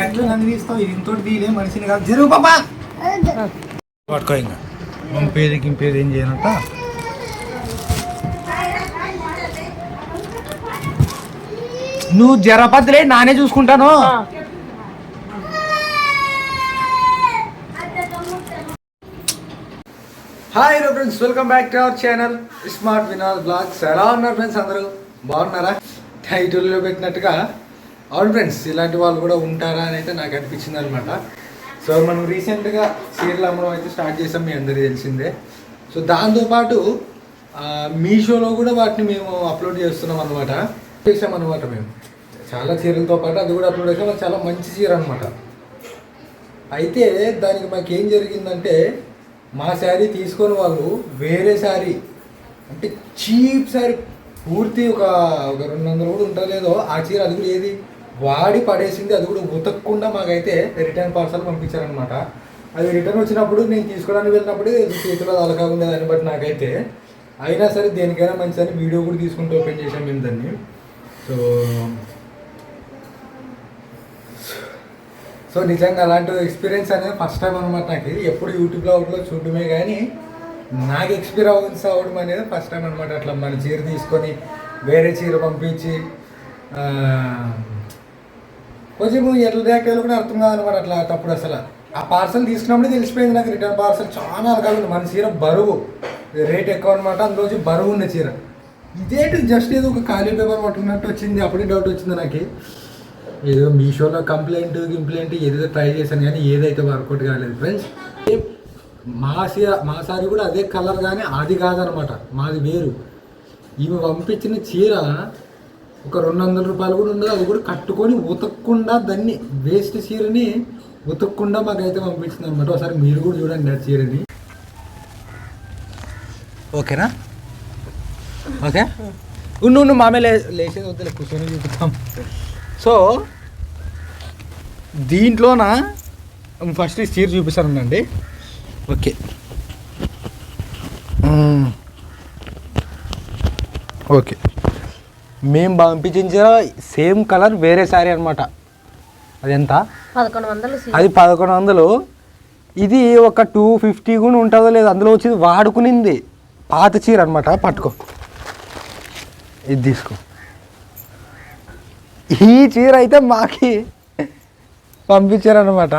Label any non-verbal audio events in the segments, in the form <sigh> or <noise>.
ఎట్లా తీస్తావు ఇది ఇంతోటి తీయలే మనిషిని కాదు. జరుగు పాపా! పట్టుకో ఇంకా పంపేది గింపేది ఏం చేయనంట? నువ్వు జరపద్దులే నానే చూసుకుంటాను. Hi hello friends welcome back to our channel smart Vinal vlogs ఎలా ఉన్నారు ఫ్రెండ్స్ అందరూ? బాగున్నారా? టైటిల్లో పెట్టినట్టుగా ఆల్ ఫ్రెండ్స్ ఇలాంటి వాళ్ళు కూడా ఉంటారా అని అయితే నాకు అనిపించింది అనమాట సో మనం రీసెంట్గా చీరలు అమ్మడం అయితే స్టార్ట్ చేసాం మీ అందరికీ తెలిసిందే. సో దాంతోపాటు మీషోలో కూడా వాటిని మేము అప్లోడ్ చేస్తున్నాం అనమాట చేసాం అనమాట మేము. చాలా చీరలతో పాటు అది కూడా అప్లోడ్ చేసాం చాలా మంచి చీర అనమాట అయితే దానికి మాకు ఏం జరిగిందంటే మా శారీ తీసుకొని వాళ్ళు వేరే శారీ అంటే చీప్ శారీ పూర్తి ఒక ఒక రెండు వందలు కూడా ఉంటలేదో ఆ చీర అది కూడా ఏది? వాడి పడేసింది అది కూడా ఉతకకుండా మాకైతే రిటర్న్ పార్సల్ పంపించారనమాట అది రిటర్న్ వచ్చినప్పుడు నేను తీసుకోవడానికి వెళ్ళినప్పుడు చేతిలో అలగా ఉండేదాన్ని బట్టి నాకైతే అయినా సరే దేనికైనా మంచిదని వీడియో కూడా తీసుకుంటూ ఓపెన్ చేసాం మేము దాన్ని. సో సో నిజంగా అలాంటి ఎక్స్పీరియన్స్ అనేది ఫస్ట్ టైం అనమాట నాకు. ఎప్పుడు యూట్యూబ్లో అవుట్లో చూడడమే కానీ నాకు ఎక్స్పీరియన్స్ అవ్వడం అనేది ఫస్ట్ టైం అనమాట అట్లా మన చీర తీసుకొని వేరే చీర పంపించి కొంచెం ఎట్లా రేఖలు కూడా అర్థం కాదనమాట అట్లా అప్పుడు అసలు. ఆ పార్సల్ తీసుకున్నప్పుడే తెలిసిపోయింది నాకు రిటర్న్ పార్సల్ చాలా రకాలు మన చీర బరువు. రేట్ ఎక్కువ అనమాట అందులో బరువు ఉన్న చీర. ఇదేంటి? జస్ట్ ఏదో ఒక ఖాళీ పేపర్ పట్టుకున్నట్టు వచ్చింది. అప్పుడే డౌట్ వచ్చింది నాకు. ఏదో మీషోలో కంప్లైంట్ గింప్లైంట్ ఏదో ట్రై చేశాను కానీ ఏదైతే వర్కౌట్ కాలేదు. ఫ్రెండ్స్ మా సీ మా సారీ కూడా అదే కలర్ కానీ అది కాదనమాట. మాది వేరు. ఈమె పంపించిన చీర ఒక రెండు వందల రూపాయలు కూడా ఉండదు అది కూడా కట్టుకొని ఉతకకుండా దాన్ని వేస్ట్ చీరని ఉతకకుండా మాకైతే పంపించింది అనమాట ఒకసారి మీరు కూడా చూడండి ఆ చీరని. ఓకేనా? ఓకే? ఉండు ఉండు మామే లే లేచేది వద్దులే కూర్చొని చూపుతాం సో దీంట్లోన? ఫస్ట్ ఈ చీర చూపిస్తానండి ఓకే. ఓకే. మేము పంపించిన సేమ్ కలర్ వేరే శారీ అనమాట అది ఎంత? పదకొండు వందలు అది పదకొండు వందలు. ఇది ఒక టూ ఫిఫ్టీ కూడా ఉంటుందో లేదో అందులో వచ్చి వాడుకునింది. పాత చీర అనమాట పట్టుకో. ఇది తీసుకో. ఈ చీర అయితే మాకి పంపించారనమాట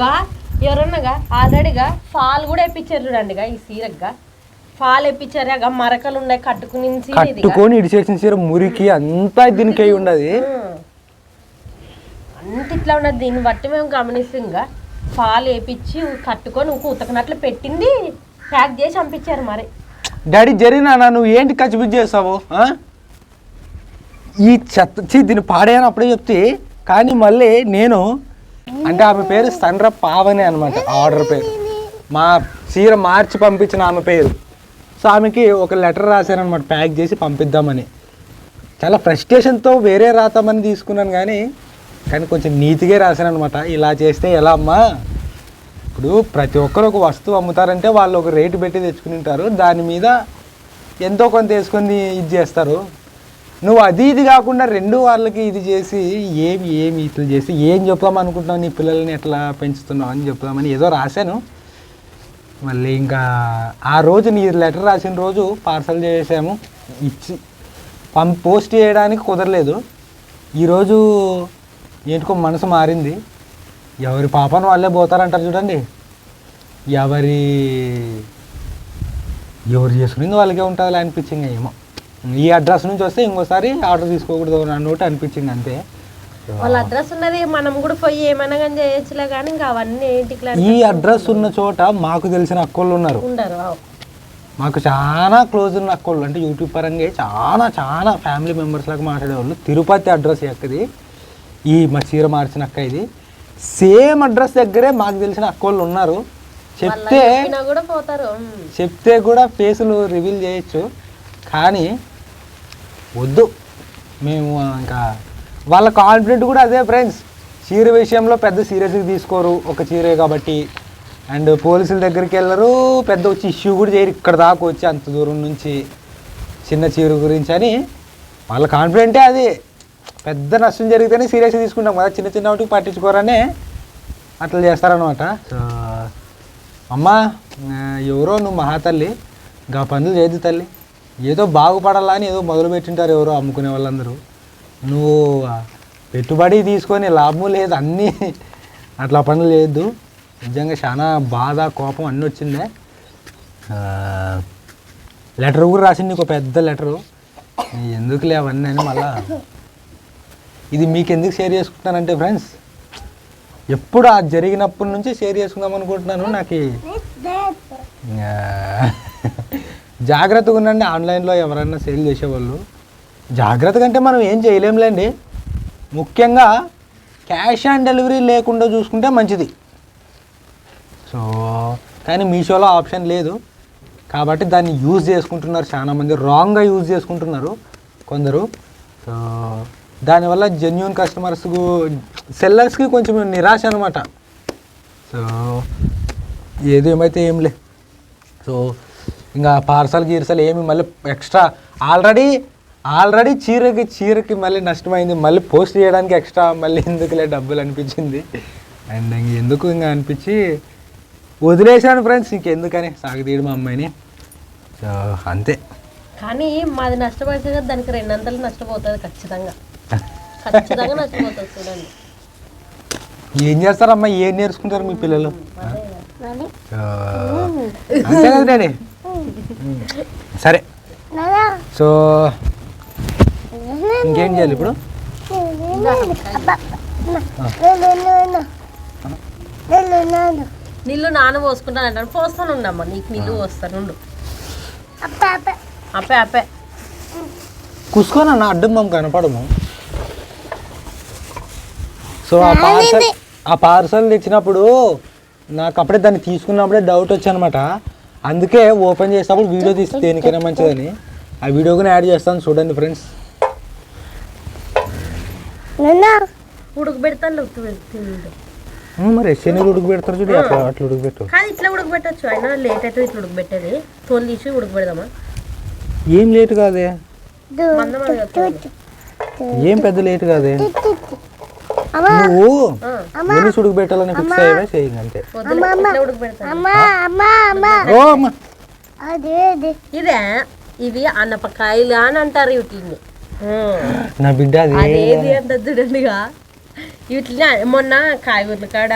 గా ఎవరన్నాగా ఆల్రెడీగా ఫాల్ కూడా ఎప్పించారు చూడండి గా ఈ సీరగ్గా ఫాల్ ఎప్పించారు మరకలు ఉన్నాయి కట్టుకుని కట్టుకొని ఇడిచేసిన చీర మురికి అంతా దీనికి అయి ఉండదు. అంత ఇట్లా ఉన్నది దీన్ని బట్టి మేము గమనిస్తుంగా ఫాల్ వేపించి కట్టుకొని ఉతకనట్లు పెట్టింది ప్యాక్ చేసి పంపించారు మరి. డాడీ జరిగినా నువ్వు ఏంటి కచ్చిబుజ్జి చేస్తావు? ఈ చెత్త చీ దీన్ని పాడేయని అప్పుడే చెప్తే కానీ మళ్ళీ నేను అంటే ఆమె పేరు సండ్ర పావని అనమాట ఆర్డర్ పేరు. మా చీర మార్చి పంపించిన ఆమె పేరు. సో ఆమెకి ఒక లెటర్ రాశానమాట ప్యాక్ చేసి పంపిద్దామని. చాలా ఫ్రస్ట్రేషన్తో వేరే రాతామని తీసుకున్నాను కానీ కానీ కొంచెం నీతిగా రాశాను అనమాట ఇలా చేస్తే ఎలా అమ్మా ఇప్పుడు ప్రతి ఒక్కరు ఒక వస్తువు అమ్ముతారంటే వాళ్ళు ఒక రేటు పెట్టి తెచ్చుకుని ఉంటారు దాని మీద ఎంతో కొంత వేసుకొని ఇది చేస్తారు. నువ్వు అది ఇది కాకుండా రెండు వాళ్ళకి ఇది చేసి ఏమి ఏమి ఇట్లా చేసి ఏం చెప్దాం అనుకుంటున్నావు నీ పిల్లల్ని ఎట్లా పెంచుతున్నావు అని చెప్దామని ఏదో రాశాను. మళ్ళీ ఇంకా ఆ రోజు నీ లెటర్ రాసిన రోజు పార్సల్ చేసాము ఇచ్చి పం పోస్ట్ చేయడానికి కుదరలేదు. ఈరోజు ఏంటికో మనసు మారింది. ఎవరి పాపను వాళ్ళే పోతారంటారు చూడండి. ఎవరి ఎవరు చేసుకునేది వాళ్ళకే ఉంటుంది అనిపించింది ఏమో. ఈ అడ్రస్ నుంచి వస్తే ఇంకోసారి ఆర్డర్ తీసుకోకూడదు అన్నట్టు అనిపించింది అంతే. వాళ్ళ అడ్రస్ ఉన్నది మనం కూడా పోయి ఏమైనా కానీ చేయొచ్చులే కానీ ఇంకా అవన్నీ ఈ అడ్రస్ ఉన్న చోట మాకు తెలిసిన అక్కోళ్ళు ఉన్నారు. ఉండరు. మాకు చాలా క్లోజ్ ఉన్న అక్కోళ్ళు అంటే యూట్యూబ్ పరంగా చాలా చాలా ఫ్యామిలీ మెంబర్స్ లాగా మాట్లాడేవాళ్ళు. తిరుపతి అడ్రస్ ఎక్కది ఈ మా చీర మార్చిన అక్క ఇది. సేమ్ అడ్రస్ దగ్గరే మాకు తెలిసిన అక్కోళ్ళు ఉన్నారు. చెప్తే కూడా పోతారు. చెప్తే కూడా ఫేసులు రివీల్ చేయొచ్చు. కానీ వద్దు. మేము ఇంకా వాళ్ళ కాన్ఫిడెంట్ కూడా అదే ఫ్రెండ్స్ చీర విషయంలో పెద్ద సీరియస్గా తీసుకోరు. ఒక చీరే కాబట్టి. అండ్ పోలీసుల దగ్గరికి వెళ్ళరు. పెద్ద వచ్చి ఇష్యూ కూడా చేయరు. ఇక్కడ దాకా వచ్చి అంత దూరం నుంచి చిన్న చీర గురించి అని. వాళ్ళ కాన్ఫిడెంటే అది. పెద్ద నష్టం జరిగితేనే సీరియస్గా తీసుకుంటాం కదా. చిన్న చిన్న వాటికి పట్టించుకోరనే అట్లా చేస్తారనమాట సో అమ్మ ఎవరో నువ్వు మహాతల్లి. గా పనులు చేయదు తల్లి. ఏదో బాగుపడాలా అని ఏదో మొదలు పెట్టింటారు ఎవరో అమ్ముకునే వాళ్ళందరూ. నువ్వు పెట్టుబడి తీసుకొని లాభం లేదు అన్నీ అట్లా పనులు చేయొద్దు. నిజంగా చాలా బాధ కోపం అన్నీ వచ్చిందే. లెటర్ కూడా రాసింది ఒక పెద్ద లెటరు. ఎందుకులే అవన్నీ అని మళ్ళా. ఇది మీకు ఎందుకు షేర్ చేసుకుంటున్నానంటే ఫ్రెండ్స్ ఎప్పుడు ఆ జరిగినప్పటి నుంచి షేర్ చేసుకుందాం అనుకుంటున్నాను నాకు. జాగ్రత్తగా ఉండండి. ఆన్లైన్లో ఎవరైనా సేల్ చేసేవాళ్ళు. జాగ్రత్తగా అంటే మనం ఏం చేయలేంలేండి. ముఖ్యంగా క్యాష్ ఆన్ డెలివరీ లేకుండా చూసుకుంటే మంచిది. సో కానీ మీషోలో ఆప్షన్ లేదు. కాబట్టి దాన్ని యూజ్ చేసుకుంటున్నారు చాలామంది రాంగ్గా యూజ్ చేసుకుంటున్నారు కొందరు. సో దానివల్ల జెన్యున్ కస్టమర్స్కు సెల్లర్స్కి కొంచెం నిరాశ అనమాట సో ఏది ఏమైతే ఏం లే. సో ఇంకా పార్సల్ గీర్సల్ ఏమి మళ్ళీ ఎక్స్ట్రా ఆల్రెడీ ఆల్రెడీ చీరకి చీరకి మళ్ళీ నష్టమైంది. మళ్ళీ పోస్ట్ చేయడానికి ఎక్స్ట్రా మళ్ళీ ఎందుకులే డబ్బులు అనిపించింది. అండ్ ఇంక ఎందుకు ఇంకా అనిపించి వదిలేశాను ఫ్రెండ్స్. ఇంకెందుకని సాగదీయడం మా అమ్మాయిని. సో అంతే. కానీ మాది నష్టపోతే కదా దానికి రెండంతలు నష్టపోతుంది ఖచ్చితంగా. ఖచ్చితంగా నష్టపోతుంది చూడండి. ఏం చేస్తారమ్మా? ఏం నేర్చుకుంటారు మీ పిల్లలు? అంతే సరే. సో ఇంకేం చేయాలి ఇప్పుడు? నీళ్ళు నాన పోసుకుంటాను అంటాను పోస్తాను ఉండమ్మా నీకు నీళ్ళు పోస్తాను అప్పే అప్పే. కూసుకోనా నా అడ్డం మాకు కనపడము సో ఆ పార్సల్ ఆ పార్సల్ తెచ్చినప్పుడు నాకు అప్పుడే దాన్ని తీసుకున్నప్పుడే డౌట్ వచ్చానమాట. అందుకే ఓపెన్ చేసినప్పుడు వీడియో తీస్తే దేనికైనా మంచిదని. ఆ వీడియో కూడా యాడ్ చేస్తాను చూడండి ఫ్రెండ్స్. ఉడకబెడతాను ఉడకబెడుతుంది మరి శనగలు ఉడుకు పెడతారు చూడు అట్లా అట్లా ఉడుకు పెట్టు కానీ ఇట్లా ఉడకబెట్టచ్చు అయినా లేట్ అయితే ఇట్లా ఉడకబెట్టేది. తోలు తీసి ఉడకబెడదామా? ఏం లేట్ కాదే? ఏం పెద్ద లేట్ కాదే? నువ్వు ఎన్ని ఉడుకు పెట్టాలని ఫిక్స్ అయ్యవే? చేయండి అంతే. ఇదే అన్నపకాయలు అని అంటారు వీటిని నా బిడ్డ అది అదేది అంత చూడండిగా వీటిని మొన్న కాయగూరల కాడ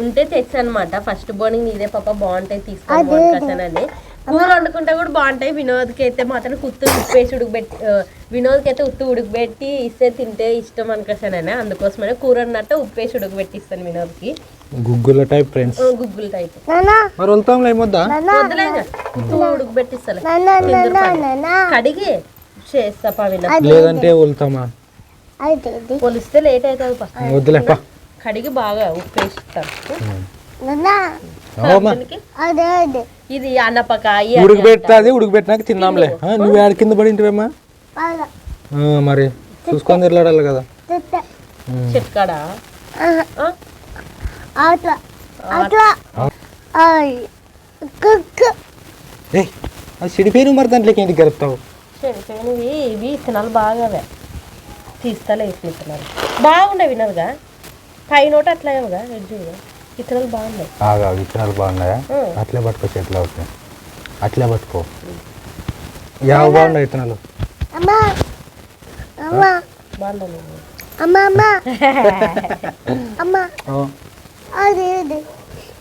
ఉంటే తెచ్చనమాట. ఫస్ట్ బోర్నింగ్ నీదే పాప బాగుంటాయి తీసుకోవాలని కూర వండుకుంటే కూడా బాగుంటాయి. వినోద్కి అయితే మాత్రం కుత్తు ఉప్పేసి ఉడకబెట్టి ఆ, వినోద్కి అయితే ఉత్తు ఉడకబెట్టి ఇస్తే తింటే ఇష్టం అనుకోసానని. అందుకోసమనే కూర అన్నట్టు ఉప్పేసి ఉడకబెట్టి ఇస్తాను వినోద్కి. గుగ్గుల టైప్ ఫ్రెండ్స్ ఆ, గుగ్గులు టైప్ మరి వెళ్తాంలే ఏమొద్దా? వద్దులేగా ఉత్తు కడిగి చేస్తా పా వినోద్ లేదంటే వెళ్తామా పొలిస్తే లేట్ అవుతుంది పా. కడిగి బాగా ఉప్పేస్తాను ఓమా దీనికి ఇది అన్నపకాయ ఉడకబెట్టది ఉడకబెట్టినాక తిన్నాంలే. ఆ, నువ్వు ఆడ కింద పడి ఇంటివేమా ఆ, మరి చూసుకొని తిరలాడాలి కదా. చెట్కాడ? ఏ అది చెడిపోయిన మరి దాంట్లోకి ఏంటి గరుపుతావు చెడిపోయినవి ఇవి విత్తనాలు బాగావే. తీస్తాలే ఇట్లా విత్తనాలు బాగుండే వినరుగా పైనోట అట్లాగేగా ఎడ్జుగా విత్తనాలు బాగున్నాయి. ఆగా విత్తనాలు బాగున్నాయా. అట్లే పట్టుకో చెట్లు అవుతాయి అట్లే పట్టుకో. యావ బాగున్నాయి విత్తనాలు. <laughs>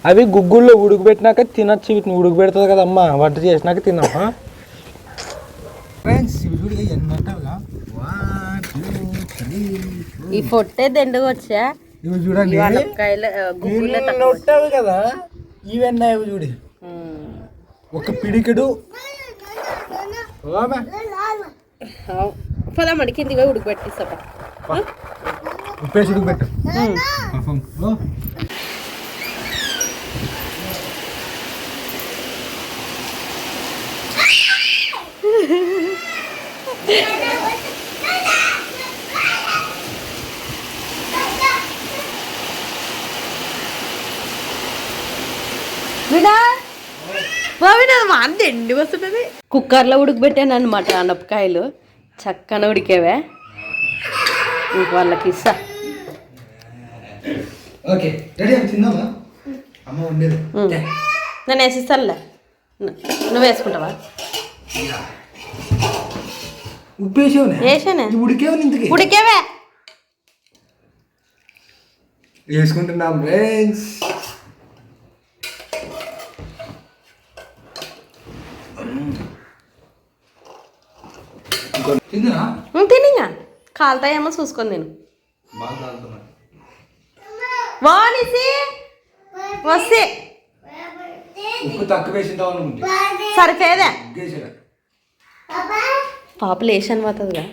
అవి గుగ్గుల్లో ఉడకబెట్టినాక తినచ్చు వీటిని ఉడకబెడుతుంది కదమ్మా. వంట చేసినాక తిన్నామా ఫ్రెండ్స్ ఈ పొట్టే దండుగా వచ్చా? ఇవి చూడండి. ఉంటావు కదా ఇవన్నీ ఇవి చూడి. ఒక పిడికెడు. పదమ్మడి కిందిగా ఉడకబెట్టిస్తా ఉప్పేసి ఉడకబెట్టు పాపం. ఓ. ఎండి వస్తుంటది కుక్కర్లో ఉడకబెట్టాను అనమాట అనపకాయలు చక్కన ఉడికేవే. ఇంక వాళ్ళకి ఇస్తా. ఓకే రెడీ అమ్మ తిందామా అమ్మ ఉండేది ఉమ్. నేను వేసిస్తానులే ను- నువ్వు వేసుకుంటావా? ఉప్పు వేసేవనే వేసానే ఉడికేవు ఇంతకి? ఉడికేవే. వేసుకుంటున్నాం ఫ్రెండ్స్. తినిగా కాలుతాయేమో చూసుకొని నేను వానిసి వస్తే. ఉప్పు తక్కువ వేసింటావు అనుకుంటే సరిపోయేదే ఉగ్గేసాడు పాపులేషన్ పోతుందిగా?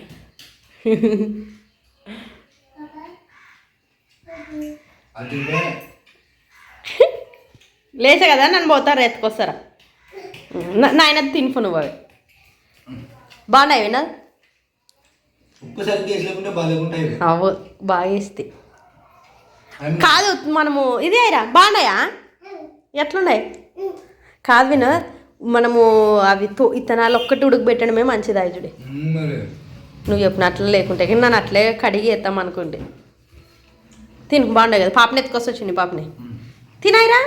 లేచా కదా నన్ను పోతారు ఎత్తుకొస్తారా? నాయన తినిపో నువ్వు అవి. బాగున్నాయి వినా. అవు బాగా అన్ని కాదు మనము ఇదే రా బాగున్నాయా? ఎట్లున్నాయి? కాదు విను మనము అవి తో ఇత్తనాలు ఒక్కటి ఉడకబెట్టడమే మంచిది మరి. నువ్వు చెప్పినట్లు లేకుంటే కానీ నన్ను అట్లే కడిగి వేద్దాం అనుకుంటే. తిను బాగుండే కదా. పాపని ఎత్తుకొస్తొచ్చింది పాపని. తినాయిరా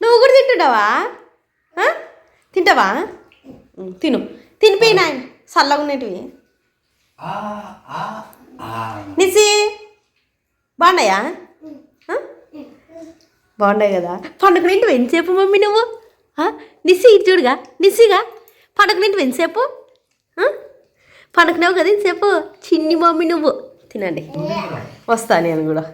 నువ్వు కూడా తింటున్నావా? తింటావా? తిను. తినిపోయి నాయన. చల్లగా ఆ. నిసి. బాగున్నాయా? బాగున్నాయి కదా? పండుగ నింటి మమ్మీ నువ్వు? నిస్సి ఇటు చూడుగా నిస్సిగా. పండుగ నింటి ఎంతసేపు? పండుగనేవు కదా ఇంతసేపు? చిన్ని మమ్మీ నువ్వు. తినండి. వస్తా నేను కూడా.